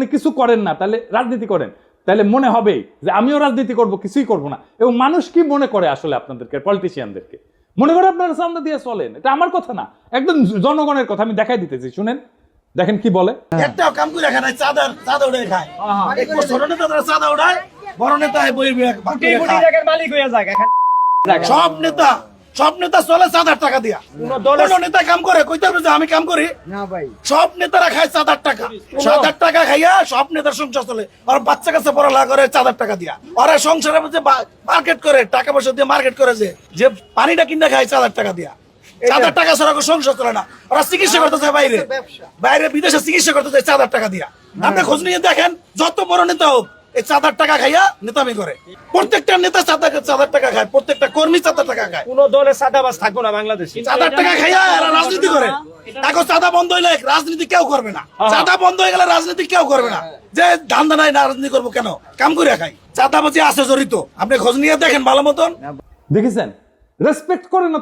উনি কিছু করেন না তাহলে রাজনীতি করেন। তাহলে মনে হবে যে আমিও রাজনীতি করব কিছুই করব না। এবং মানুষ কি মনে করে আসলে আপনাদেরকে পলিটিশিয়ানদেরকে মনে করে আপনারা চান্দা দিয়ে চলেন এটা আমার কথা না একদম জনগণের কথা আমি দেখাই দিতেছি শুনেন। দেখেন কি বলে? একটাও কাম করে খায় না চাঁদার চাঁদা উড়ে খায়। এক ছোট নেতা তারা চাঁদা উড়ায় বড় নেতা বই কোটি কোটি মালিক হয়ে যায় সব নেতা সব নেতা চলে চাঁদার টাকা দিয়া। কোন নেতা কাম করে কইতে হবে যে আমি কাম করি। না ভাই। সব নেতারা খায় চাঁদার টাকা। চাঁদার টাকা খাইয়া সব নেতার সংসার চলে। আর বাচ্চা কাছে পড়ালেখা করে চাঁদার টাকা দিয়া। ওরা সংসারে যে মার্কেট করে টাকা পয়সা দিয়ে মার্কেট করে যে যে পানিটা কিনে খায় চাঁদার টাকা দিয়া। চাঁদার টাকা ছাড়া সংসার চলে না। ওরা চিকিৎসা করতে যায় বাইরে। বাইরে বিদেশে চিকিৎসা করতে যায় চাঁদার টাকা দিয়া। আপনি খোঁজ নিয়ে দেখেন যত বড় নেতা হোক এই চাঁদার টাকা খাইয়া নেতামি করে। প্রত্যেকটা নেতা চাঁদা চাঁদার টাকা খায় প্রত্যেকটা কর্মী চাঁদার টাকা খায়। কোন দলে থাকব না বাংলাদেশে। চাঁদার টাকা খাইয়া এরা রাজনীতি করে। এখন চাঁদা বন্ধ হইলে রাজনীতি কেউ করবে না। চাঁদা বন্ধ হয়ে গেলে রাজনীতি কেউ করবে না। যে ধান্দা নাই না রাজনীতি করব কেন? কাম করে খাই। চাঁদাবাজি আছে জড়িত। আপনি খোঁজ নিয়ে দেখেন ভালো মতন। দেখেছেন? রেসপেক্ট করে না